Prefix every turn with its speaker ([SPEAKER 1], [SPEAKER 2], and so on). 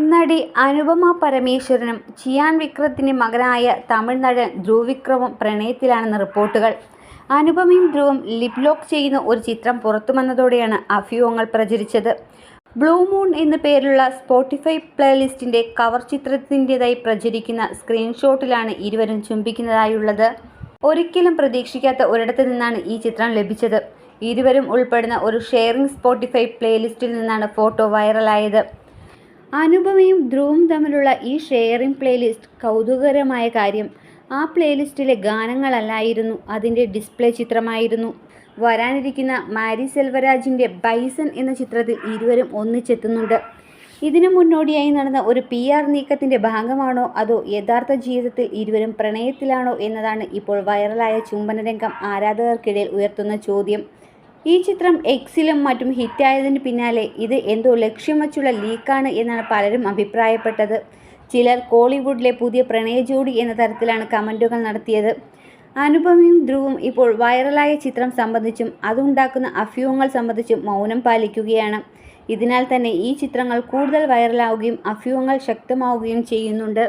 [SPEAKER 1] നടി അനുപമ പരമേശ്വരനും ചിയാൻ വിക്രത്തിന്റെ മകനായ തമിഴ് നടൻ ധ്രുവ് പ്രണയത്തിലാണെന്ന് റിപ്പോർട്ടുകൾ. അനുപമയും ധ്രുവും ലിപ് ലോക്ക് ചെയ്യുന്ന ഒരു ചിത്രം പുറത്തുവന്നതോടെയാണ് അഭ്യൂഹങ്ങൾ പ്രചരിച്ചത്. ബ്ലൂ മൂൺ എന്ന പേരുള്ള സ്പോട്ടിഫൈ പ്ലേലിസ്റ്റിന്റെ കവർ ചിത്രത്തിന്റെതായി പ്രചരിക്കുന്ന സ്ക്രീൻഷോട്ടിലാണ് ഇരുവരും ചുംബിക്കുന്നതായുള്ളത്. ഒരിക്കലും പ്രതീക്ഷിക്കാത്ത ഒരിടത്തു നിന്നാണ് ഈ ചിത്രം ലഭിച്ചത്. ഇരുവരും ഉൾപ്പെടുന്ന ഒരു ഷെയറിംഗ് സ്പോട്ടിഫൈ പ്ലേലിസ്റ്റിൽ നിന്നാണ് ഫോട്ടോ വൈറലായത്. അനുപമയും ധ്രുവും തമ്മിലുള്ള ഈ ഷെയറിംഗ് പ്ലേലിസ്റ്റ് കൗതുകകരമായ കാര്യം ആ പ്ലേലിസ്റ്റിലെ ഗാനങ്ങളല്ലായിരുന്നു അതിന്റെ ഡിസ്പ്ലേ ചിത്രമായിരുന്നു. വരാനിരിക്കുന്ന മാരി സെൽവരാജിന്റെ ബൈസൺ എന്ന ചിത്രത്തിൽ ഇരുവരും ഒന്നിച്ചെത്തുന്നുണ്ട്. ഇതിനു മുന്നോടിയായി നടന്ന ഒരു പി ആർ നീക്കത്തിന്റെ ഭാഗമാണോ അതോ യഥാർത്ഥ ജീവിതത്തിൽ ഇരുവരും പ്രണയത്തിലാണോ എന്നതാണ് ഇപ്പോൾ വൈറലായ ചുംബനരംഗം ആരാധകർക്കിടയിൽ ഉയർത്തുന്ന ചോദ്യം. ഈ ചിത്രം എക്സിലും മറ്റും ഹിറ്റായതിന് പിന്നാലെ ഇത് എന്തോ ലക്ഷ്യം വച്ചുള്ള ലീക്കാണ് എന്നാണ് പലരും അഭിപ്രായപ്പെട്ടത്. ചിലർ കോളിവുഡിലെ പുതിയ പ്രണയ ജോഡി എന്ന തരത്തിലാണ് കമന്റുകൾ നടത്തിയത്. അനുപമയും ധ്രുവും ഇപ്പോൾ വൈറലായ ചിത്രം സംബന്ധിച്ചും അതുണ്ടാക്കുന്ന അഭ്യൂഹങ്ങൾ സംബന്ധിച്ചും മൗനം പാലിക്കുകയാണ്. ഇതിനാൽ തന്നെ ഈ ചിത്രങ്ങൾ കൂടുതൽ വൈറലാവുകയും അഭ്യൂഹങ്ങൾ ശക്തമാവുകയും ചെയ്യുന്നുണ്ട്.